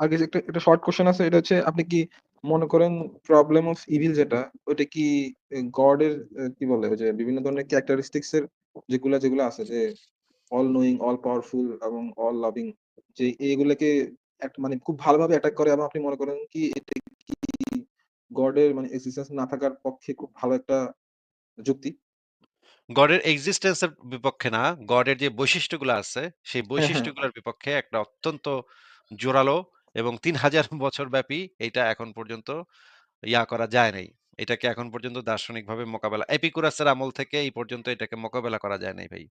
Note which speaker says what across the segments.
Speaker 1: আগে একটা একটা শর্ট কোয়েশ্চেন আছে এটা হচ্ছে আপনি কি মনে করেন প্রবলেম অফ ইভিল যেটা ওইটা কি গড এর কি বলে ওই যে বিভিন্ন ধরনের ক্যারেক্টারিস্টিক্স এর যেগুলা যেগুলো আছে যে অল নোয়িং অল পাওয়ারফুল এবং অল লাভিং যে এইগুলোকে মানে খুব ভালোভাবে অ্যাটাক করে এবং আপনি মনে করেন কি এটা কি গডের মানে এক্সিস্টেন্স না থাকার পক্ষে খুব ভালো একটা যুক্তি?
Speaker 2: গডের এক্সিস্টেন্স এর বিপক্ষে না, গডের যে বৈশিষ্ট্যগুলো আছে, সেই
Speaker 1: হ্যাঁ হ্যাঁ।
Speaker 2: বৈশিষ্ট্যগুলোর বিপক্ষে একটা অত্যন্ত জোরালো এবং ৩০০০ বছর ব্যাপী এটা এখন পর্যন্ত ইয়া করা যায় নাই। এটাকে এখন পর্যন্ত দার্শনিকভাবে মোকাবেলা এপিকুরাসের আমল থেকে এই পর্যন্ত এটাকে মোকাবেলা করা যায় নাই ভাই।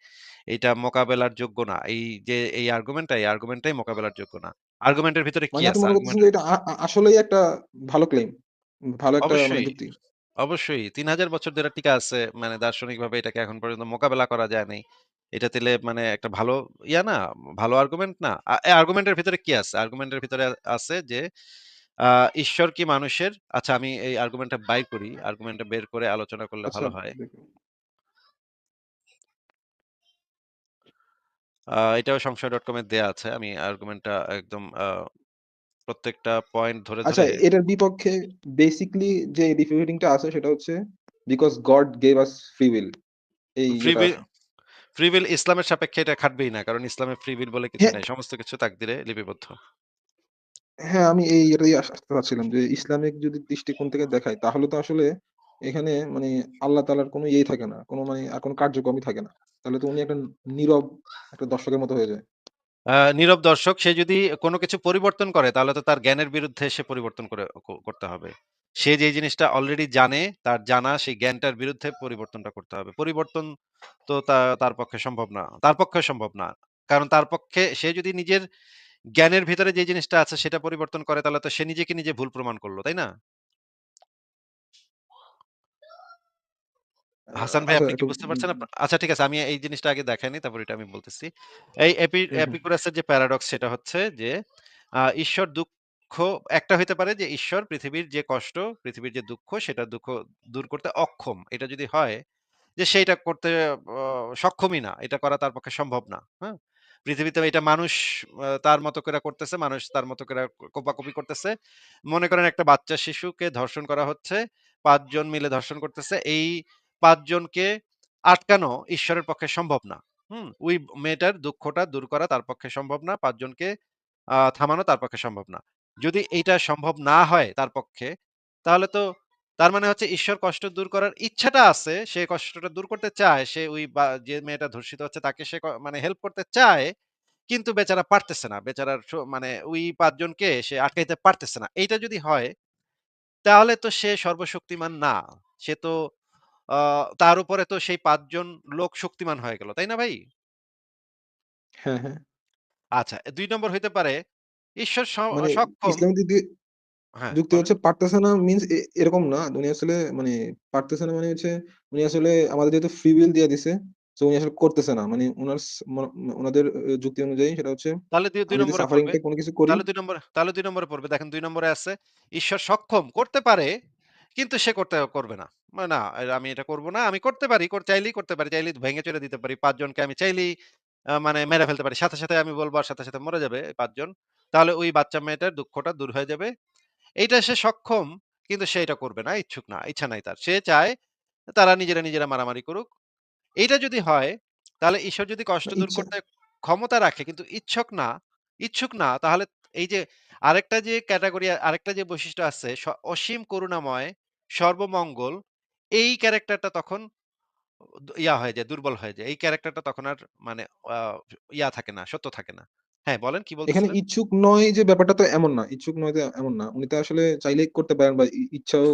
Speaker 2: এইটা মোকাবেলার যোগ্য না। এই যে এই আর্গুমেন্টটা, এই আর্গুমেন্টটাই মোকাবেলার যোগ্য না। আর্গুমেন্টের ভিতরে কি
Speaker 1: মানে
Speaker 2: আছে?
Speaker 1: এটা আসলেই একটা ভালো ক্লেম ভালো একটা মানে
Speaker 2: অবশ্যই,
Speaker 1: যুক্তি
Speaker 2: অবশ্যই ৩০০০ বছর ধরে টিকে আছে। মানে দার্শনিকভাবে এটাকে এখন পর্যন্ত মোকাবেলা করা যায় নাই। এটা তেলে মানে একটা ভালো ইয়া না? ভালো আর্গুমেন্ট না? আর্গুমেন্টের ভিতরে কি আছে? আর্গুমেন্টের ভিতরে আছে যে ঈশ্বর কি মানুষের আচ্ছা আমি এই আর্গুমেন্টটা বাই করি। আর্গুমেন্টটা বের করে আলোচনা করলে
Speaker 1: আচ্ছা
Speaker 2: ভালো হয়।
Speaker 1: দেখুন
Speaker 2: আ এটাও সংশয়.com এ দেয়া আছে। আমি আর্গুমেন্টটা একদম প্রত্যেকটা পয়েন্ট ধরে,
Speaker 1: আচ্ছা এটার বিপক্ষে বেসিকলি যে ডিফিউটিংটা আছে সেটা হচ্ছে because God gave us free will এই
Speaker 2: ফ্রি
Speaker 1: যেটা
Speaker 2: উইল
Speaker 1: আছে
Speaker 2: ফ্রি উইল ইসলামের সাপেক্ষে এটা খাটবেই না। কারণ ইসলামে ফ্রি উইল বলে কিছু
Speaker 1: হ্যাঁ
Speaker 2: নাই। সমস্ত কিছু তাকদিরে লিপিবদ্ধ।
Speaker 1: হ্যাঁ আমি এই এটাই আসতে চাচ্ছিলাম যে ইসলামিক যদি দৃষ্টিকোণ থেকে দেখাই তাহলে তো আসলে এখানে মানে আল্লাহ তালার কোনো ইয়েই থাকে না কোনো মানে আর কোনো কার্যক্রমই থাকে না তাহলে তো উনি একটা নীরব একটা দর্শকের মতো হয়ে যায়
Speaker 2: নীরব দর্শক সে যদি কোনো কিছু পরিবর্তন করে তাহলে তো তার জ্ঞানের বিরুদ্ধে সে পরিবর্তন করে করতে হবে। সে যে জিনিসটা অলরেডি জানে, তার জানা সেই জ্ঞানটার বিরুদ্ধে পরিবর্তনটা করতে হবে। পরিবর্তন তো তা তার পক্ষে সম্ভব না। তার পক্ষেও সম্ভব না। কারণ তার পক্ষে সে যদি নিজের জ্ঞানের ভিতরে যে জিনিসটা আছে সেটা পরিবর্তন করে তাহলে তো সে নিজেকে নিজে ভুল প্রমাণ করল তাই না? হাসান ভাই
Speaker 1: আচ্ছা
Speaker 2: আপনি কি বুঝতে পারছেন? আচ্ছা ঠিক আছে আমি এই জিনিসটা আগে দেখাইনি তারপর এটা আমি বলতেছি। এই এপি এপিকুরাসের যে প্যারাডক্স সেটা হচ্ছে যে ঈশ্বর দুঃখ একটা হইতে পারে যে ঈশ্বর পৃথিবীর যে কষ্ট, পৃথিবীর যে দুঃখ সেটা দুঃখ দূর করতে অক্ষম। এটা যদি হয় যে সে এটা করতে সক্ষমই না। এটা করা তার পক্ষে সম্ভব না। হ্যাঁ? পৃথিবীতে এটা মানুষ তার মতো করে করতেছে, মানুষ তার মতো করে কোপাকুপি করতেছে। মনে করেন একটা বাচ্চা শিশুকে ধর্ষণ করা হচ্ছে। পাঁচজন মিলে ধর্ষণ করতেছে। এই পাঁচজনকে আটকানো ঈশ্বরের পক্ষে সম্ভব না। হুম? ওই মেয়েটার দুঃখটা দূর করা তার পক্ষে সম্ভব না। ৫ জনকে আ থামানো তার পক্ষে সম্ভব না। যদি এইটা সম্ভব না হয় তার পক্ষে, তাহলে তো তার মানে হচ্ছে ঈশ্বর কষ্ট দূর করার ইচ্ছাটা আছে। সে কষ্টটা দূর করতে চায়। সে ওই যে মেয়েটা ধর্ষিত হচ্ছে তাকে সে মানে হেল্প করতে চায়। কিন্তু বেচারা পারতেছে না। বেচারার মানে ওই ৫ জনকে সে আটকাইতে পারতেছে না। এইটা যদি হয় তাহলে তো সে সর্বশক্তিমান না। সে তো তার উপরে তো সেই ৫ জন লোক শক্তিমান হয়ে গেল। তাই না ভাই?
Speaker 1: হ্যাঁ হ্যাঁ
Speaker 2: আচ্ছা দুই নম্বর হইতে পারে ঈশ্বর স
Speaker 1: মানে
Speaker 2: সক্ষম
Speaker 1: ইসলামের দিক দিয়ে
Speaker 2: হ্যাঁ,
Speaker 1: যুক্তি
Speaker 2: বলেন।
Speaker 1: হচ্ছে পারতেছে না মিন্স এরকম না উনি আসলে মানে পারতেছে না মানে হচ্ছে উনি আসলে আমাদের যেহেতু ফ্রি উইল দিয়ে দিছে তো উনি আসলে করতেছে না মানে উনার স- ম- আহ, যুক্তি অনুযায়ী সেটা হচ্ছে
Speaker 2: তাহলে দুই ২
Speaker 1: আমি যদি
Speaker 2: নম্বরে পড়বে।
Speaker 1: সাফারিংটা কোনো কিছু করি
Speaker 2: তাহলে ২ নম্বরে তাহলে ২ নম্বরে পড়বে। দেখেন ২ নম্বরে আছে ঈশ্বর সক্ষম করতে পারে কিন্তু সে করতে করবে না। মানে না আমি এটা করব না। আমি করতে পারি, কর চাইলেই করতে পারি। চাইলেই ভেঙে চুরে দিতে পারি। ৫ জনকে আমি চাইলেই আ মানে মেরে ফেলতে পারি। সাথে, সাথে আমি বলব আর সাথে, সাথে মরে যাবে ৫ জন। তাহলে ওই বাচ্চা মেয়েটার দুঃখটা দূর হয়ে যাবে। এইটা সে সক্ষম কিন্তু সে এটা করবে না, ইচ্ছুক না, ইচ্ছা নাই তার। সে চায় তারা নিজেরা, নিজেরা মারামারি করুক। এইটা যদি হয় তাহলে ঈশ্বর যদি কষ্ট দূর করতে ক্ষমতা রাখে কিন্তু ইচ্ছুক না, ইচ্ছুক না তাহলে এই যে আরেকটা যে ক্যাটেগরি আরেকটা যে বৈশিষ্ট্য আছে অসীম করুণাময়, সর্বমঙ্গল এই ক্যারেক্টারটা তখন ইয়া হয়ে যায়, দুর্বল হয়ে যায়। এই ক্যারেক্টারটা তখন আর মানে ইয়া থাকে না, সত্য থাকে না। হ্যাঁ, বলেন কি
Speaker 1: এখানে
Speaker 2: বলতেছিলেন?
Speaker 1: ইচ্ছুক নয় যে ব্যাপারটা তো এমন না ইচ্ছুক নয় যে এমন না উনি তো আসলে চাইলেই করতে পারেন বা ই- ইচ্ছাও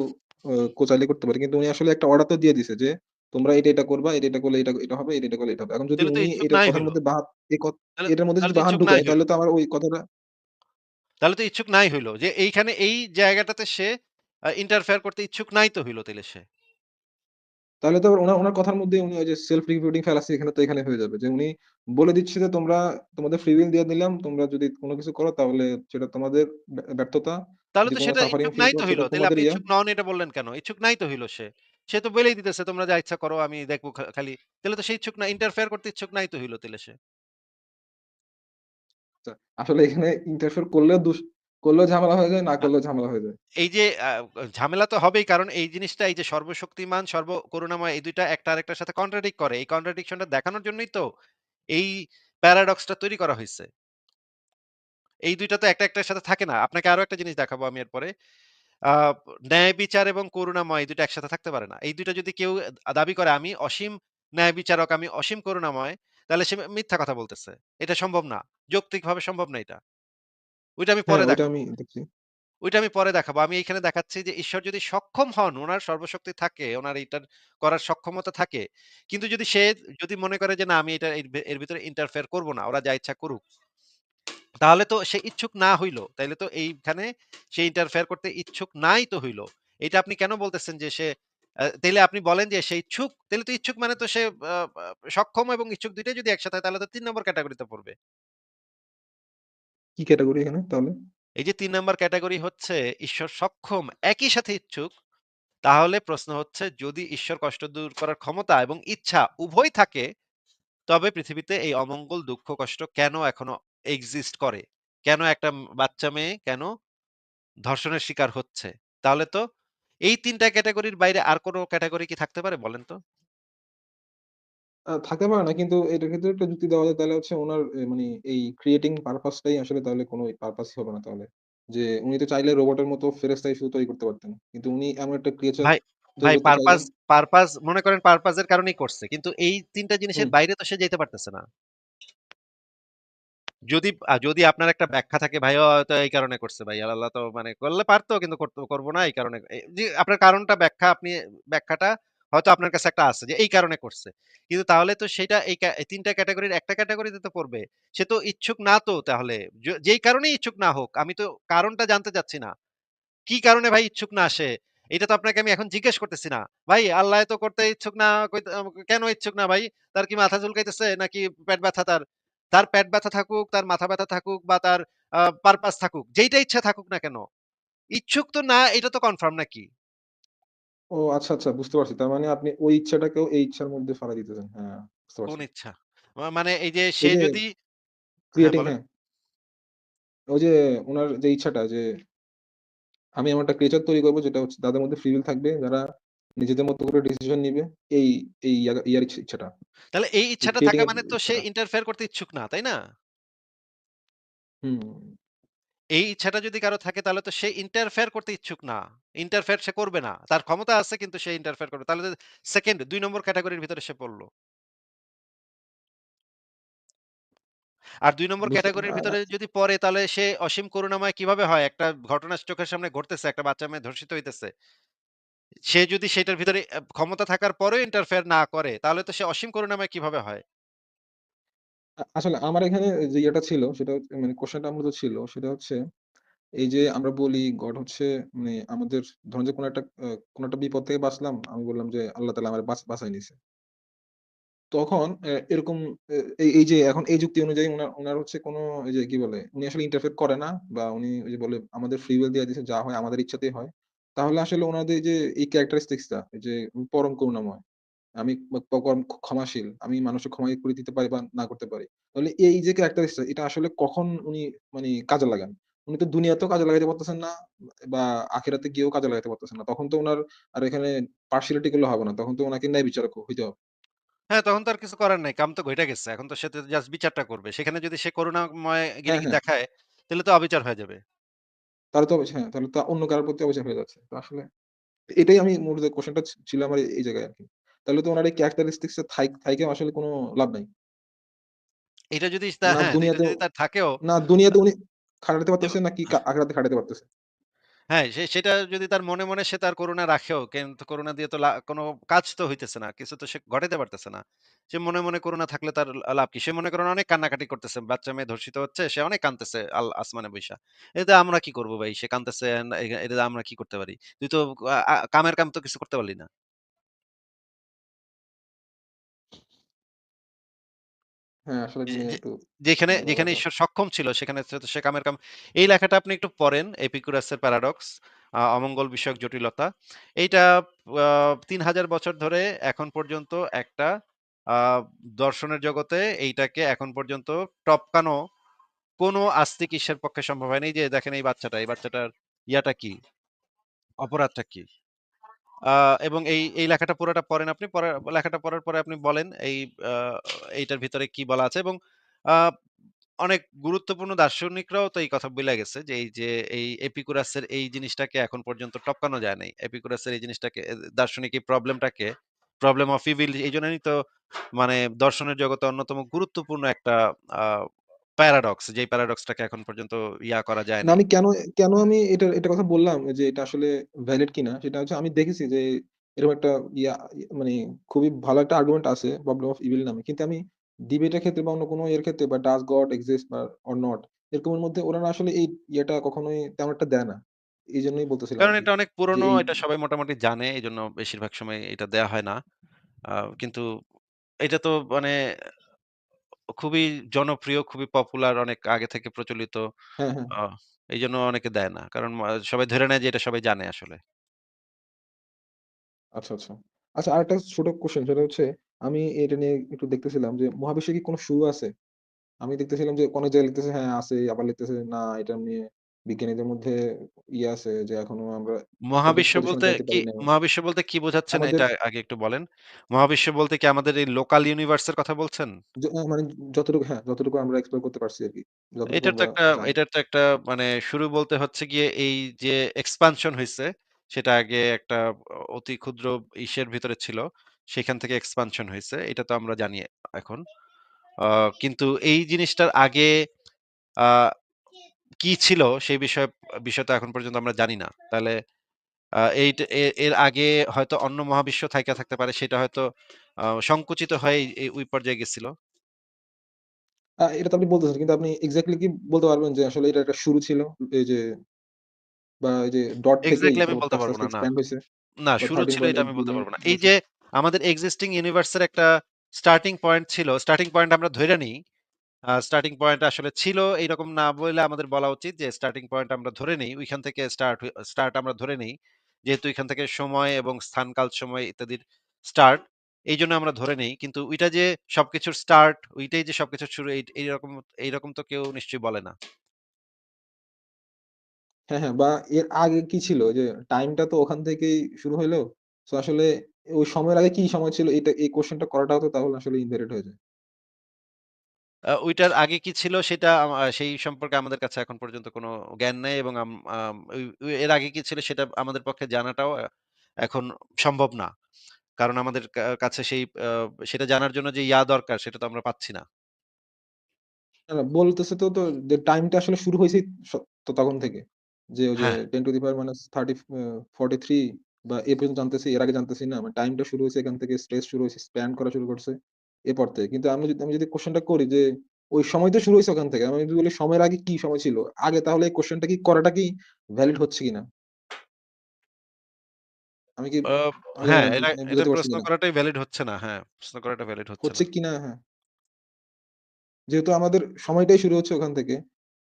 Speaker 1: আহ, কো চাইলে করতে পারে কিন্তু উনি আসলে একটা অর্ডার তো দিয়ে দিছে যে তোমরা এটা এটা করবা এটা এটা করলে এটা এটা হবে এটা এটা করলে এটা হবে এখন যদি
Speaker 2: তাহলে তো
Speaker 1: উনি
Speaker 2: ইচ্ছুক
Speaker 1: এটার
Speaker 2: নাই
Speaker 1: কথার
Speaker 2: হইল।
Speaker 1: মধ্যে বাহাত এই কথ-
Speaker 2: তাহলে
Speaker 1: এটার মধ্যে
Speaker 2: তাহলে
Speaker 1: যদি
Speaker 2: তো
Speaker 1: বাহাত
Speaker 2: ইচ্ছুক নাই
Speaker 1: ঢুকায়
Speaker 2: হইল।
Speaker 1: তাহলে তো আমার ওই কথাটা
Speaker 2: তাহলে তো ইচ্ছুক নাই হইল। যে এইখানে এই জায়গাটাতে সে আ ইন্টারফেয়ার করতে ইচ্ছুক নাই তো হইল তাইলে সে।
Speaker 1: তাহলে তো ওনার ওনার কথার মধ্যে উনি ওই যে সেলফ রিক্রুটিং ফ্যালাসি এখানে তো এখানে হয়ে যাবে যে উনি বলে দিচ্ছে যে তোমরা তোমাদের ফ্রি উইল দিয়ে দিলাম তোমরা যদি কোনো কিছু করো তাহলে সেটা তোমাদের ব্যর্থতা
Speaker 2: তাহলে তো সেটা ইচ্ছুক নাই তো হইল।
Speaker 1: তোমাদের
Speaker 2: আপনি ইচ্ছুক নন এটা বললেন কেন? ইচ্ছুক নাই তো হইল সে। সে তো বলেই দিতেছে তোমরা যা ইচ্ছা করো আমি দেখব খালি। তাহলে তো সে ইচ্ছুক না ইন্টারফেয়ার করতে ইচ্ছুক নাই তো হইল তাইলে সে।
Speaker 1: আচ্ছা, আসলে এখানে ইন্টারফেয়ার করলেও দোষ করলেও ঝামেলা হয়ে যায়, না করলেও ঝামেলা হয়ে যায়।
Speaker 2: এই যে ঝামেলা তো হবেই কারণ এই জিনিসটা এই যে সর্বশক্তিমান, সর্ব করুণাময় এই ২ টা একটা আরেকটার সাথে কন্ট্রাডিক্ট করে। এই কন্ট্রাডিকশন টা দেখানোর জন্যই তো এই প্যারাডক্স টা তৈরি করা হইছে। এই ২ টা তো একটা একটার সাথে থাকে না। আপনাকে আরও একটা জিনিস দেখাবো আমি এরপরে। আ ন্যায় বিচার এবং করুণাময় এই ২ একসাথে থাকতে পারে না। এই ২ টা যদি কেউ দাবি করে আমি অসীম ন্যায় বিচারক, আমি অসীম করুণাময়, তাহলে সে মিথ্যা কথা বলতেছে। এটা সম্ভব না। যৌক্তিকভাবে সম্ভব না এটা। ওইটা আমি
Speaker 1: হ্যাঁ,
Speaker 2: পরে
Speaker 1: ওইটা আমি দেখছি।
Speaker 2: ওইটা আমি পরে দেখাবো। আমি এইখানে দেখাচ্ছি যে ঈশ্বর যদি সক্ষম হন, উনার সর্বশক্তি থাকে, উনার এইটার করার সক্ষমতা থাকে। কিন্তু যদি সে যদি মনে করে যে না আমি এটা এর ভে এর ভিতরে ইন্টারফেয়ার করব না। ওরা যা ইচ্ছা করুক। তাহলে তো সে ইচ্ছুক না হইল। তাইলে তো এইখানে সে ইন্টারফেয়ার করতে ইচ্ছুক নাই তো হইল। এটা আপনি কেন বলতেছেন যে সে আ তাইলে আপনি বলেন যে সে ইচ্ছুক, তাইলে তো ইচ্ছুক মানে তো সে আ আ সক্ষম এবং ইচ্ছুক ২ টাই যদি একসাথে হয় তাহলে তো ৩ নম্বর ক্যাটেগরিতে পড়বে।
Speaker 1: কি ক্যাটেগরি এখানে তাহলে?
Speaker 2: এই যে ৩ নাম্বার ক্যাটেগরি হচ্ছে ঈশ্বর সক্ষম, একই সাথে ইচ্ছুক। তাহলে প্রশ্ন হচ্ছে যদি ঈশ্বর কষ্ট দূর করার ক্ষমতা এবং ইচ্ছা উভয় থাকে, তবে পৃথিবীতে এই অমঙ্গল, দুঃখ, কষ্ট কেন এখনও এক্সিস্ট করে? কেন একটা বাচ্চা মেয়ে কেন ধর্ষণের শিকার হচ্ছে? তাহলে তো এই ৩ টা ক্যাটেগরির বাইরে আর কোনো ক্যাটাগরি কি থাকতে পারে বলেন তো?
Speaker 1: থাকতে পারে না কিন্তু এটার ক্ষেত্রে একটা যুক্তি দেওয়া যায় তাহলে হচ্ছে উনার এ মানি এই ক্রিয়েটিং পারপাস টাই আসলে তাহলে কোন পারপাসই হবে না তাহলে। যে উনি তো চাইলে রোবটের মতো ফেরেশতাই শুধু তৈরি করতে পারতেন। কিন্তু উনি এমন একটা ক্রিয়েচার
Speaker 2: ভাই,
Speaker 1: তৈরি
Speaker 2: ভাই
Speaker 1: করতে
Speaker 2: পারপাস
Speaker 1: চাইলেন
Speaker 2: পারপাস মনে করেন পারপাস এর কারণেই করছে। কিন্তু এই ৩ টা জিনিসের
Speaker 1: হুম।
Speaker 2: বাইরে তো সে যাইতে পারতেছে না। যদি আ যদি আপনার একটা ব্যাখ্যা থাকে ভাই ও হয়তো এই কারণে করছে ভাই। আল্লাহ তো মানে করলে পারত কিন্তু করত করব না এই কারণে। এ জি আপনার কারণটা ব্যাখ্যা আপনি ব্যাখ্যাটা হয়তো আপনার কাছে একটা আছে যে এই কারণে করছে। কিন্তু তাহলে তো সেইটা এই ক্যা ৩ টা ক্যাটেগরির একটা ক্যাটেগরিতে তো পড়বে। সে তো ইচ্ছুক না তো তাহলে। যেই কারণেই ইচ্ছুক না হোক, আমি তো কারণটা জানতে চাচ্ছি না। কি কারণে ভাই ইচ্ছুক না সে? এটা তো আপনাকে আমি এখন জিজ্ঞেস করতেছি না। ভাই আল্লাহ তো করতে ইচ্ছুক না কেন ইচ্ছুক না ভাই? তার কি মাথা চুলকাইতেছে নাকি পেট ব্যথা তার? তার পেট ব্যথা থাকুক, তার মাথা ব্যথা থাকুক বা তার পারপাস থাকুক, যেইটা ইচ্ছা থাকুক না কেন? ইচ্ছুক তো না এটা তো কনফার্ম নাকি?
Speaker 1: ও আচ্ছা, আচ্ছা বুঝতে পারছি। তার মানে আপনি ওই ইচ্ছাটাকেও এই ইচ্ছার মধ্যে ফালায় দিতেছেন। হ্যাঁ, বুঝতে
Speaker 2: কোন
Speaker 1: পারছি।
Speaker 2: ইচ্ছা? মা মানে এই যে
Speaker 1: ওই
Speaker 2: সে
Speaker 1: যে
Speaker 2: যদি হ্যাঁ
Speaker 1: ক্রিয়েটিং
Speaker 2: বলেন।
Speaker 1: হ্যাঁ, ওই যে উনার যে ইচ্ছাটা যে আমি এমন একটা ক্রিয়েচার তৈরি করব যেটা হচ্ছে তাদের মধ্যে উইল থাকবে, যারা নিজেদের মতো করে ডিসিশন নিবে। এই এই ইয়ার ইয়ার ইচ্ছা ইচ্ছাটা।
Speaker 2: তাহলে এই
Speaker 1: এই
Speaker 2: ইচ্ছাটা
Speaker 1: ক্রিয়েটিং
Speaker 2: থাকা
Speaker 1: এর
Speaker 2: মানে তো সে
Speaker 1: ইচ্ছাটা।
Speaker 2: ইন্টারফেয়ার করতে ইচ্ছুক না, তাই না?
Speaker 1: হুম।
Speaker 2: এই ইচ্ছাটা যদি কারও থাকে তাহলে তো সে ইন্টারফেয়ার করতে ইচ্ছুক না। ইন্টারফেয়ার সে করবে না। তার ক্ষমতা আছে কিন্তু সে ইন্টারফেয়ার করবে। তাহলে 2nd ২ নম্বর ক্যাটেগরির ভিতরে সে পড়ল। আর দুই নম্বর ক্যাটেগরির ভিতরে যদি পড়ে তাহলে সে অসীম করুণাময় কীভাবে হয়? একটা ঘটনা চোখের সামনে ঘটতেছে, একটা বাচ্চা মেয়ে ধর্ষিত হইতেছে। সে যদি সেটার ভিতরে ক্ষমতা থাকার পরেও ইন্টারফেয়ার না করে, তাহলে তো সে অসীম করুণাময় কীভাবে হয়?
Speaker 1: আসলে আমার এখানে যে ইয়েটা ছিল, সেটা হচ্ছে মানে কোয়েশ্চেনটা মূলত ছিল, সেটা হচ্ছে এই যে আমরা বলি, গড হচ্ছে মানে আমাদের, ধরেন যে কোন একটা কোন একটা বিপদ থেকে বাঁচলাম। আমি বললাম যে আল্লাহ তাআলা আমারে বাঁচ বাঁচায় নিছে। তখন, এ, এরকম এই এই যে এখন এই যুক্তি অনুযায়ী উনার উনার হচ্ছে কোনো, এই যে কি বলে? উনি আসলে ইন্টারফেয়ার করে না, বা উনি ওই যে বলে, আমাদের ফ্রি উইল দিয়ে দিয়েছে, যা হয় আমাদের ইচ্ছাতেই হয়। তাহলে আসলে উনাদের যে, এই ক্যারেক্টারিস্টিক্স টা, এই যে পরম করুণাময়। আমি ক্ষমাশীল। আমি মানুষকে ক্ষমা করে দিতে পারি বা না করতে পারি। তাহলে এই যে ক্যারেক্টারিস্টিক্স এটা আসলে কখন উনি মানি কাজে লাগান? উনি তো দুনিয়াতেও কাজে লাগাইতে পারতেছেন না বা আখিরাতে গিয়েও কাজে লাগাইতে পারতেছেন না। তখন তো উনার আর এখানে পার্সিয়ালিটি করলে হবে না। তখন তো উনাকে ন্যায় বিচারক হইতে হবে।
Speaker 2: হ্যাঁ, তখন তো আর কিছু করার নাই। কাম তো ঘইটা গেছে। এখন তো সে তো জাস্ট বিচারটা করবে। সেখানে যদি সে করুণাময়
Speaker 1: হ্যাঁ,
Speaker 2: গিরি
Speaker 1: হ্যাঁ।
Speaker 2: দেখায়, তাহলে তো অবিচার হয়ে যাবে।
Speaker 1: তাহলে তো হ্যাঁ, তাহলে তো অন্য কারও প্রতি অবিচার হয়ে যাচ্ছে। তো আসলে এটাই আমি মূলত কোয়েশ্চেনটা ছি ছিল আমার এই জায়গায় আরকি। তাহলে তো উনার এই ক্যারেক্টারিস্টিক্স থাইক আসলে কোনো লাভ নাই।
Speaker 2: এটা যদি হ্যাঁ, এটা যদি তার থাকেও
Speaker 1: না দুনিয়াতে উনি খাটাতে পারতেছে নাকি কা আখিরাতে খাটাতে পারতেছে।
Speaker 2: হ্যাঁ, সে সেটা যদি তার মনে, মনে সে তার করুণা রাখেও, কিন্তু করুণা দিয়ে তো কোন কাজ তো হইতেছে না। কিছু তো সে ঘটাইতে পারতেছে না। সে মনে, মনে করুণা থাকলে তার লাভ কি? সে মনে করেন অনেক কান্নাকাটি করতেছে। বাচ্চা মেয়ে ধর্ষিত হচ্ছে, সে অনেক কান্দতেছে আল আসমানে বইসা। এতে আমরা কি করব ভাই? সে কান্দতেছে এন এ আমরা কি করতে পারি? তুই তো কামের কাম তো কিছু করতে পারলি না।
Speaker 1: হ্যাঁ, আসলে
Speaker 2: যে
Speaker 1: দুনিয়া
Speaker 2: যে
Speaker 1: একটু
Speaker 2: যেখানে, যেখানে ঈশ্বর সক্ষম ছিল সেখানে সে কামের কাম এই লেখাটা আপনি একটু পড়েন এপিকুরাসের প্যারাডক্স অমঙ্গল বিষয়ক জটিলতা। এইটা তিন হাজার বছর ধরে এখন পর্যন্ত একটা দর্শনের জগতে এইটাকে এখন পর্যন্ত টপকানো কোনো আস্তিক ঈশ্বরের পক্ষে সম্ভব হয়নি যে দেখেন এই বাচ্চাটা, এই বাচ্চাটার ইয়াটা কি? অপরাধটা কি? এবং এই, এই লেখাটা পুরাটা পড়েন আপনি। পড়া লেখাটা পড়ার পরে আপনি বলেন এই এইটার ভিতরে কি বলা আছে এবং অনেক গুরুত্বপূর্ণ দার্শনিকরাও তো এই কথা বলে গেছে যে এই যে এই এপিকুরাসের এই জিনিসটাকে এখন পর্যন্ত টপকানো যায় নাই। এপিকুরাসের এই জিনিসটাকে দার্শনিক এই প্রবলেমটাকে প্রবলেম অফ ইভিল এই জন্যই তো মানে দর্শনের জগতে অন্যতম গুরুত্বপূর্ণ একটা প্যারাডক্স যেই প্যারাডক্সটাকে এখন পর্যন্ত ইয়া করা
Speaker 1: যায়
Speaker 2: না
Speaker 1: আমি কেন কেন আমি এটা এটার কথা বললাম যে এটা আসলে ভ্যালিড কিনা সেটা হচ্ছে আমি দেখেছি যে এরকম একটা ইয়া মানে খুবই ভালো একটা আর্গুমেন্ট আছে প্রবলেম অফ ইভিল নামে। কিন্তু আমি ডিবেটের ক্ষেত্রে বা অন্য কোনো ইয়ের ক্ষেত্রে বা ডাস গড এক্সিস্ট বা অর নট এরকমের মধ্যে ওরা না আসলে এই ইয়েটা কখনোই তেমন একটা দেয় না। এই জন্যই বলতেছিলাম
Speaker 2: কারণ এটা অনেক
Speaker 1: যে
Speaker 2: পুরনো, এটা সবাই মোটামুটি জানে। এই জন্য বেশিরভাগ সময় এটা দেয়া হয় না। কিন্তু এটা তো মানে খুবই জনপ্রিয়, খুবই পপুলার অনেক আগে থেকে প্রচলিত।
Speaker 1: হ্যাঁ, হ্যাঁ।
Speaker 2: আ এইজন্য অনেকে দেয় না। কারণ মা সবাই ধরে নেয় যে এটা সবাই জানে আসলে।
Speaker 1: আচ্ছা, আচ্ছা। আচ্ছা আরেকটা ছোট কোয়েশ্চেন সেটা হচ্ছে আমি এটা নিয়ে একটু দেখতেছিলাম যে মহাবিশ্বে কি কোনো শুরু আছে? আমি দেখতেছিলাম যে অনেক জায়গায় লিখতেছে হ্যাঁ আছে, আবার লিখতেছে না এটা নিয়ে বিজ্ঞানীদের মধ্যে ইয়ে আছে যে এখনও আমরা
Speaker 2: মহাবিশ্ব বলতে কি মহাবিশ্ব বলতে কি বোঝাচ্ছেন এটা আগে একটু বলেন? মহাবিশ্ব বলতে কি আমাদের এই লোকাল ইউনিভার্স এর কথা বলছেন?
Speaker 1: মানে যতটুকু হ্যাঁ, যতটুকু আমরা এক্সপ্লোর করতে পারছি আরকি। যতটুকু
Speaker 2: এটার তো একটা। এটার তো একটা মানে শুরু বলতে হচ্ছে গিয়ে এই যে এক্সপানশন হয়েছে সেটা আগে একটা অতি ক্ষুদ্র ইসের ভিতরে ছিল। সেখান থেকে এক্সপানশন হয়েছে এটা তো আমরা জানি এখন। কিন্তু এই জিনিসটার আগে কি ছিল সেই বিষয়ে বিষয়টা এখন পর্যন্ত আমরা জানি না। তাহলে আ এইট এ এর আগে হয়তো অন্য মহাবিশ্ব থাইকা থাকতে পারে সেটা হয়তো সংকুচিত হয়ে এই ওই পর্যায়ে গেছিল।
Speaker 1: এটা তো আপনি বলতেছেন কিন্তু আপনি এক্সাক্টলি কি বলতে পারবেন যে আসলে এটার একটা শুরু ছিল? এই যে বা এই যে ডট থেকেই
Speaker 2: এক্সাক্টলি আমি বলতে পারব না, না। শুরু ছিল এটা আমি বলতে পারব না। এই যে আমাদের এক্সিস্টিং ইউনিভার্সের একটা স্টার্টিং পয়েন্ট ছিল। স্টার্টিং পয়েন্ট আমরা ধইরা নিই। স্টার্টিং পয়েন্ট আসলে ছিল এইরকম না বইলা আমাদের বলা উচিত যে স্টার্টিং পয়েন্ট আমরা ধরে নেই। ওইখান থেকে স্টার্ট স্টার্ট আমরা ধরে নেই। যেহেতু এখান থেকে সময় এবং স্থান, কাল, সময় ইত্যাদির স্টার্ট এইজন্য আমরা ধরে নেই। কিন্তু ওইটা যে সবকিছুর স্টার্ট, ওইটাই যে সবকিছুর শুরু এইরকম এইরকম তো কেউ নিশ্চয়ই বলে না।
Speaker 1: হ্যাঁ, হ্যাঁ বা এর আগে কি ছিল? যে টাইমটা তো ওখান থেকেই শুরু হইল। সো আসলে ওই সময়ের আগে কি সময় ছিল? এটা এই কোয়েশ্চেনটা করাটাও তো তাহলে আসলে ইনভ্যালিড হয়ে যায়।
Speaker 2: আ ওইটার আগে কি ছিল সেটা আমা সেই সম্পর্কে আমাদের কাছে এখন পর্যন্ত কোনো জ্ঞান নেই এবং আম আম ওই ওই এর আগে কি ছিল সেটা আমাদের পক্ষে জানাটাও আ এখন সম্ভব না। কারণ আমাদের কা কাছে সেই আ সেটা জানার জন্য যে ইয়া দরকার সেটা তো আমরা পাচ্ছি না।
Speaker 1: না, না বলতেছে তো, তো যে টাইমটা আসলে শুরু স তো তখন থেকে। যে ওই যে
Speaker 2: হ্যাঁ,
Speaker 1: 10 টু দি পাওয়ার মাইনাস 30 আ 43 বা এ পর্যন্ত জানতেছি, এর আগে জানতেছি না। মানে টাইমটা শুরু হইছে এখান থেকে, স্পেস শুরু হইছে, স্প্যান করা শুরু করছে এরপর থেকে। কিন্তু আমি যদি আমি যদি কোয়েশ্চেনটা করি যে ওই সময় তো শুরু হয়েছে ওখান থেকে। আমি যদি বলি সময়ের আগে কি সময় ছিল? আগে তাহলে এই কোয়েশ্চেনটা কি করাটা কি ভ্যালিড হচ্ছে কিনা? আমি কি
Speaker 2: হ্যাঁ, এটা প্রশ্ন করাটাই ভ্যালিড হচ্ছে না। হ্যাঁ, প্রশ্ন করাটা ভ্যালিড হচ্ছে
Speaker 1: হচ্ছে কিনা হ্যাঁ। যেহেতু আমাদের সময়টাই শুরু হচ্ছে ওখান থেকে।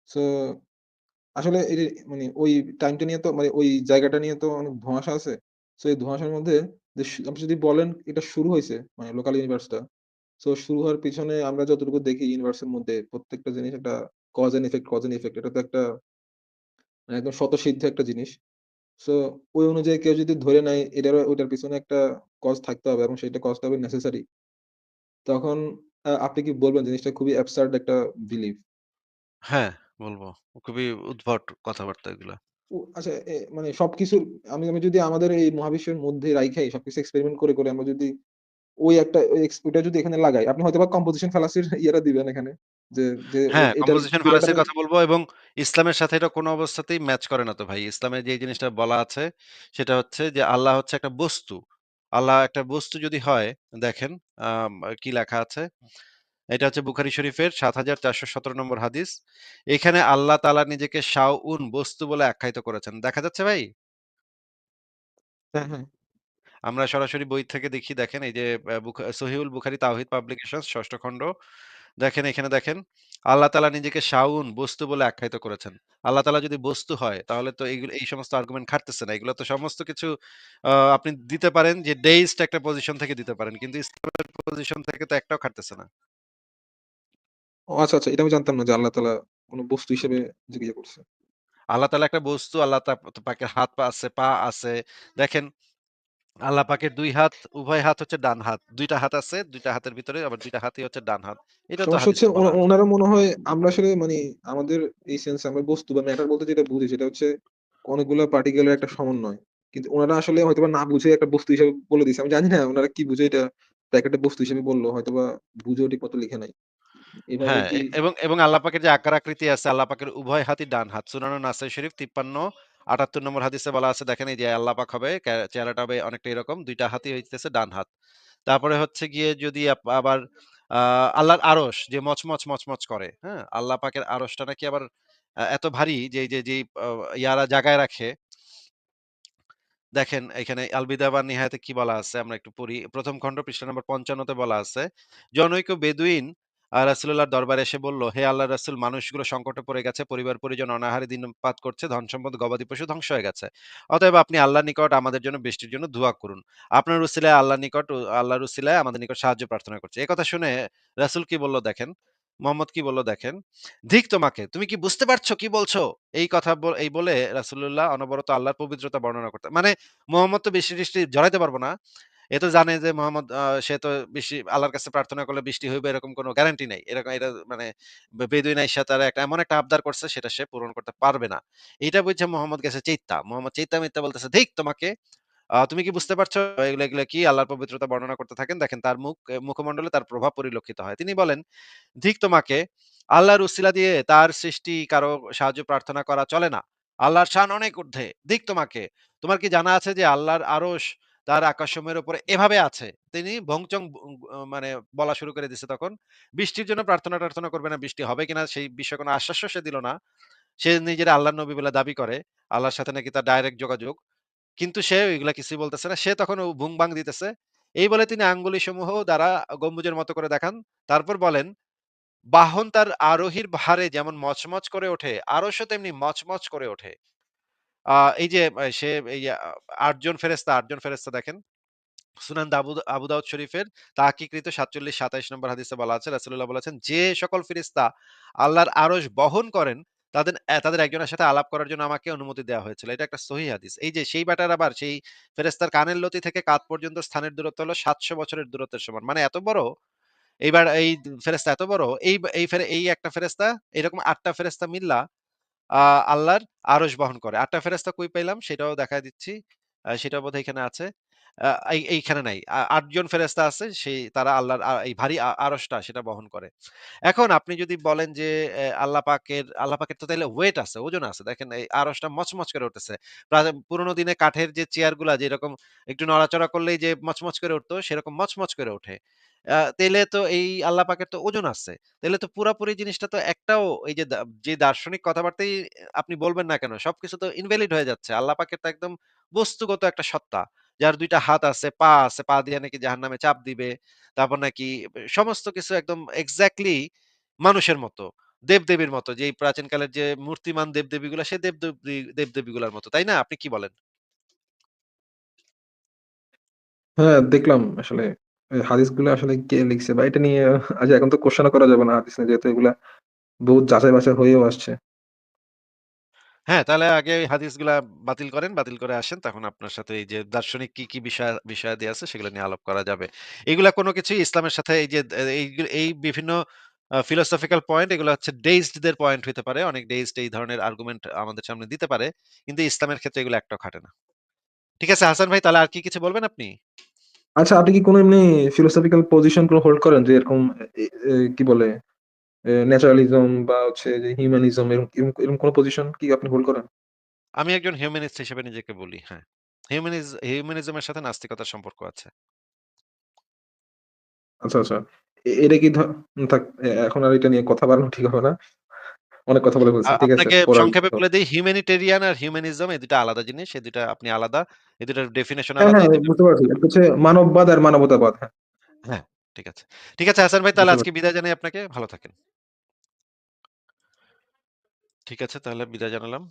Speaker 1: সো আসলে মানে ওই টাইমটা নিয়ে তো মানে ওই জায়গাটা নিয়ে তো অনেক ধোঁয়াশা আছে। সো এই ধোঁয়াশার মধ্যে যে আপনি যদি বলেন এটা শুরু হয়েছে মানে লোকাল ইউনিভার্সটা। সো শুরু হওয়ার পিছনে আমরা যতটুকু দেখি ইউনিভার্সের মধ্যে প্রত্যেকটা জিনিস একটা cause and effect, cause and effect এটা তো একটা মানে একদম স্বতঃসিদ্ধ একটা জিনিস। সো ওই অনুযায়ী কেউ যদি ধরে নেয় এটারও ওইটার পিছনে একটা কজ থাকতে হবে এবং সেটা কজটা হবে নেসেসারি। তখন আপনি কি বলবেন জিনিসটা খুবই অ্যাবসার্ড একটা বিলিভ।
Speaker 2: হ্যাঁ, বলব খুবই উদ্ভট কথাবার্তা এগুলা।
Speaker 1: আচ্ছা এ মানে সবকিছুর আমি আমি যদি আমাদের এই মহাবিশ্বের মধ্যে রাইখাই সবকিছু এক্সপেরিমেন্ট করে, করে আমরা যদি ওই একটা ওই যদি এখানে লাগাই, আপনি হয়তোবা কম্পোজিশন ফ্যালাসির ইয়েটা দিবেন এখানে। যে, যে
Speaker 2: হ্যাঁ, কম্পোজিশন ফ্যালাসির কথা বলব এবং ইসলামের সাথে এটা কোনো অবস্থাতেই ম্যাচ করে না তো ভাই। ইসলামে যে জিনিসটা বলা আছে সেটা হচ্ছে যে আল্লাহ হচ্ছে একটা বস্তু। আল্লাহ একটা বস্তু যদি হয় দেখেন কি লেখা আছে? এটা হচ্ছে বুখারি শরীফের ৭৪১৭ নম্বর হাদিস। এখানে আল্লাহ তালা নিজেকে শাওউন বস্তু বলে আখ্যায়িত করেছেন। দেখা যাচ্ছে ভাই?
Speaker 1: হ্যাঁ, হ্যাঁ।
Speaker 2: আমরা সরাসরি বই থেকে দেখি দেখেন এই যে আ বুখা সহিহুল বুখারী তাওহীদ পাবলিকেশনস ৬ষ্ঠ খণ্ড। দেখেন এখানে দেখেন আল্লাহ তাআলা নিজেকে শাউন বস্তু বলে আখ্যায়িত করেছেন। আল্লাহ তাআলা যদি বস্তু হয় তাহলে তো এইগুলো এই সমস্ত আর্গুমেন্ট খাটতেছে না। এগুলো তো সমস্ত কিছু আ আপনি দিতে পারেন যে ডেইস্ট একটা পজিশন থেকে দিতে পারেন। কিন্তু ইসলামের পজিশন থেকে তো একটাও খাটতেছে না।
Speaker 1: ও আচ্ছা, আচ্ছা এটা আমি জানতাম না যে আল্লাহ তাআলা কোন বস্তু হিসেবে জিজ্ঞাসা করছে।
Speaker 2: আল্লাহ তাআলা একটা বস্তু, আল্লাহ তা পাকের হাত পা আছে, পা আছে। দেখেন আল্লাহ পাকের ২ হাত, উভয় হাত হচ্ছে ডান হাত। ২ টা হাত আছে, ২ টা হাতের ভিতরে আবার ২ টা হাতই হচ্ছে ডান হাত। এটাও তো
Speaker 1: হচ্ছে। ওনারা মনে হয় আমরা আসলে মানে আমাদের এই সেন্স আমরা বস্তু বা ম্যাটার বলতে যেটা বুঝি সেটা হচ্ছে অনেকগুলা পার্টিকেল এর একটা সমন্বয়। কিন্তু ওনারা আসলে হয়তোবা না বুঝে একটা বস্তু হিসেবে বলে দিছে। আমি জানি না উনারা কি বুঝে এটা প্যাকেটে বস্তু হিসেবে বলল। হয়তোবা বুঝেও ঠিকমতো লিখে নাই।
Speaker 2: হ্যাঁ, এবং এবং আল্লাহ পাকের যে আকার আকৃতি আছে, আল্লাহ পাকের উভয় হাতই ডান হাত। সুনানুন নাসাই শরীফ ৫৩, ৭৮ নম্বর হাদিসে বলা আছে দেখেন এই যে আল্লাহ পাক হবে চেহারাটা হবে অনেকটা এরকম। ২ টা হাতই হইতেছে ডান হাত। তারপরে হচ্ছে গিয়ে যদি আবার আল্লাহর আরশ যে মচমচ, মচমচ করে, হ্যাঁ? আল্লাহ পাকের আরশটা নাকি আবার এত ভারী যে যে যেই ইয়ারা জাগায় রাখে দেখেন এখানে আল বিদা ওয়ান নিহায়াতে কি বলা আছে আমরা একটু পড়ি। প্রথম খণ্ড পৃষ্ঠা নম্বর ৫৫ তে বলা আছে, জনৈক বেদুইন আ রাসূলুল্লাহর দরবারে এসে বলল, "হে আল্লাহর রাসূল মানুষগুলো সংকটে পড়ে গেছে, পরিবার-পরিজন অনাহারে দিনপাত করছে, ধন-সম্পদ, গবাদি পশু ধ্বংস হয়ে গেছে। অতএব আপনি আল্লাহর নিকট আমাদের জন্য বৃষ্টির জন্য দোয়া করুন। আপনার উসিলায় আল্লাহর নিকট ও আল্লাহর উসিলায় আমাদের নিকট সাহায্য প্রার্থনা করছে এ কথা শুনে রাসূল কি বলল দেখেন, মোহাম্মদ কি বলল দেখেন, "ধিক তোমাকে! তুমি কি বুঝতে পারছ কি বলছো?" এই কথা এই বলে রাসূলুল্লাহ অনবরত আল্লাহর পবিত্রতা বর্ণনা করতে মানে মোহাম্মদ তো বৃষ্টি-টিষ্টি ঝরাইতে পারব না। এ তো জানে যে মোহাম্মদ সে তো বৃষ্টি আল্লাহর কাছে প্রার্থনা করলে বৃষ্টি হইবে এরকম কোন গ্যারান্টি নাই। এরকম এটা মানে বেদুইন আইসা তারা একটা এমন একটা আবদার করছে সেটা সে পূরণ করতে পারবে না। এইটা বুইঝা মোহাম্মদ গেছে চাইত্যা। মোহাম্মদ চাইত্যা মিথ্যা বলতেছে, "ধিক তোমাকে! তুমি কি বুঝতে পারছ এগুলা, এগুলা কি?" আল্লাহর পবিত্রতা বর্ণনা করতে থাকেন। দেখেন তার মুখ এ মুখমণ্ডলে তার প্রভাব পরিলক্ষিত হয়। তিনি বলেন, "ধিক তোমাকে! আল্লাহর উসিলা দিয়ে তার সৃষ্টি কারও সাহায্য প্রার্থনা করা চলে না। আল্লাহর শান অনেক ঊর্ধ্বে। দিক তোমাকে! তোমার কি জানা আছে যে আল্লাহর আরশ তার আকাশসমূহের উপরে এভাবে আছে?" তিনি ভংচং মানে বলা শুরু করে দিছে তখন। বৃষ্টির জন্য প্রার্থনা-টার্থনা করবে না, বৃষ্টি হবে কিনা সেই বিষয়ে কোন আশ্বাসও সে দিল না। সে নিজের আল্লাহর নবী বলে দাবি করে। আল্লাহর সাথে নাকি তার ডাইরেক্ট যোগাযোগ। কিন্তু সে এগুলা কিছুই বলতেছে না। সে তখন ও বুং-বাং দিতেছে। এই বলে তিনি আঙ্গুলিসমূহ দ্বারা গম্বুজের মতো করে দেখান। তারপর বলেন, "বাহন তার আরোহীর ভারে যেমন মচমচ করে ওঠে, আরশও তেমনি মচমচ করে ওঠে।" এই যে সে এই আ ৮ জন ফেরেশতা ৮ জন ফেরেশতা দেখেন। সুনান দাবুদ আবু দাউদ শরীফের তাহকিকৃত ৪৭-২৭ নম্বর হাদিসে বলা আছে রাসূলুল্লাহ বলেছেন, "যে সকল ফেরেশতা আল্লাহর আরশ বহন করেন তাদের তাদের একজনের সাথে আলাপ করার জন্য আমাকে অনুমতি দেওয়া হয়েছিল।" এটা একটা সহিহ হাদিস। এই যে সেই ব্যাটার আবার সেই ফেরেস্তার কানের লতি থেকে কাঁধ পর্যন্ত স্থানের দূরত্ব হলো ৭০০ বছরের দূরত্বের সমান। মানে এত বড় এইবার এই ফেরেস্তা এত বড় এই এই এই একটা ফেরেস্তা এরকম ৮ টা ফেরেশতা মিল্লা আল্লাহর আরশ বহন করে। ৮ টা ফেরেশতা কই পাইলাম সেটাও দেখা দিচ্ছি। আ সেটাও বোধহয় এখানে আছে। এইখানে নাই। আ ৮ জন ফেরেশতা আছে সেই তারা আল্লাহর এই ভারী আ আরশটা সেটা বহন করে। এখন আপনি যদি বলেন যে আল্লাহ পাকের আল্লাহ পাকের তো তাইলে ওয়েট আছে, ওজন আছে। দেখেন এই আরশটা মচমচ করে উঠতেছে। প্রা পুরোনো দিনে কাঠের যে চেয়ারগুলা যেরকম একটু নড়াচড়া করলেই যে মচমচ করে উঠতো সেরকম মচমচ করে ওঠে। আ তাইলে তো এই আল্লাহ পাকের তো ওজন আছে। তাইলে তো পুরাপুরি জিনিসটা তো একটাও এই যে যে দার্শনিক কথাবার্তাই আপনি বলবেন না কেন সবকিছু তো ইনভ্যালিড হয়ে যাচ্ছে। আল্লাহ পাকের তো একদম বস্তুগত একটা সত্তা। যার ২ টা হাত আছে, পা আছে, পা দিয়ে নাকি জাহান্নামে চাপ দিবে। তারপর নাকি সমস্ত কিছু একদম এক্সাক্টলি মানুষের মতো। দেব-দেবীর মতো। যেই প্রাচীনকালের যে মূর্তিমান দেব-দেবীগুলা সে দেব-দেবী দেব-দেবীগুলার মতো। তাই না? আপনি কি বলেন?
Speaker 1: হ্যাঁ, দেখলাম আসলে হাদিসগুলো আসলে কে লিখছে বা এটা নিয়ে আচ্ছা এখন তো কোয়েশ্চেন ও করা যাবে না হাদিস নিয়ে যেহেতু এগুলা বহুত যাচাই-বাছাই হয়েও আসছে।
Speaker 2: হ্যাঁ, তাহলে আগে এই হাদিসগুলা বাতিল করেন। বাতিল করে আসেন। তখন আপনার সাথে এই যে দার্শনিক কি, কি বিষয় বিষয়াদি আছে সেগুলো নিয়ে আলাপ করা যাবে। এগুলা কোন কিছুই ইসলামের সাথে এই যে এই এই বিভিন্ন philosophical পয়েন্ট এগুলো হচ্ছে ডেইস্ট দের পয়েন্ট হইতে পারে। অনেক ডেইস্ট এই ধরনের আর্গুমেন্ট আমাদের সামনে দিতে পারে। কিন্তু ইসলামের ক্ষেত্রে এগুলো একটাও খাটে না। ঠিক আছে হাসান ভাই তাহলে আর কি কিছু বলবেন আপনি?
Speaker 1: আচ্ছা আপনি কি কোনো এমনি ফিলোসফিক্যাল পজিশন কোন হোল্ড করেন যে এরকম এ এ কি বলে ন্যাচারালিজম বা হচ্ছে যে হিউম্যানিজম এরকম এরকম এরকম কোন পজিশন কি আপনি হোল্ড করেন?
Speaker 2: আমি একজন হিউম্যানিস্ট হিসেবে নিজেকে বলি। হ্যাঁ। হিউম্যানিজ হিউম্যানিজম এর সাথে নাস্তিকতার সম্পর্ক আছে।
Speaker 1: আচ্ছা, আচ্ছা। এ এটা কি ধ থাক এ এখন আর এটা নিয়ে কথা বাড়ানো ঠিক হবে না। অনেক কথা বলে ফেলছি। ঠিক আছে।
Speaker 2: আপনাকে সংক্ষেপে বলে দেই হিউম্যানিটেরিয়ান আর হিউম্যানিজম এই দুটো আলাদা জিনিস। এই দুটো আপনি আলাদা। এই ২ ডেফিনেশন
Speaker 1: হ্যাঁ,
Speaker 2: আলাদা।
Speaker 1: হ্যাঁ
Speaker 2: এই ২ টা
Speaker 1: বুঝতে পারছি। হচ্ছে মানববাদ আর মানবতাবাদ। হ্যাঁ,
Speaker 2: হ্যাঁ, ঠিক আছে। ঠিক আছে হাসান ভাই তাহলে আজকে বিদায় জানাই আপনাকে। ভালো থাকেন। ঠিক আছে তাহলে বিদায় জানালাম।